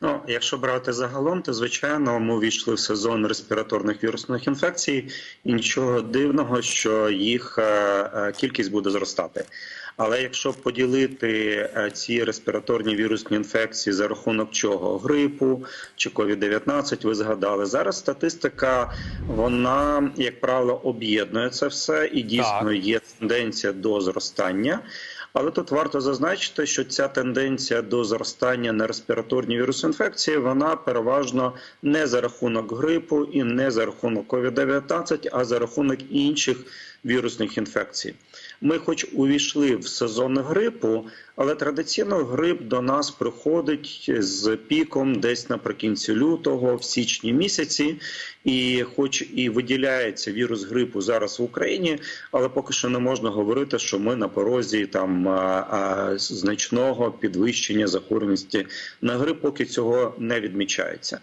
Ну, якщо брати загалом, то звичайно ми увійшли в сезон респіраторних вірусних інфекцій, і нічого дивного, що їх е, е, кількість буде зростати. Але якщо поділити е, ці респіраторні вірусні інфекції за рахунок чого грипу чи COVID-19, ви згадали зараз. Статистика вона, як правило, об'єднує це все, і дійсно Так. є тенденція до зростання. Але тут варто зазначити, що ця тенденція до зростання на респіраторні вірусні інфекції вона переважно не за рахунок грипу і не за рахунок COVID-19, а за рахунок інших вірусних інфекцій. Ми, хоч увійшли в сезон грипу, але традиційно грип до нас приходить з піком десь наприкінці лютого, в січні місяці, і хоч і виділяється вірус грипу зараз в Україні, але поки що не можна говорити, що ми на порозі там значного підвищення захворюваності на грип, поки цього не відмічається.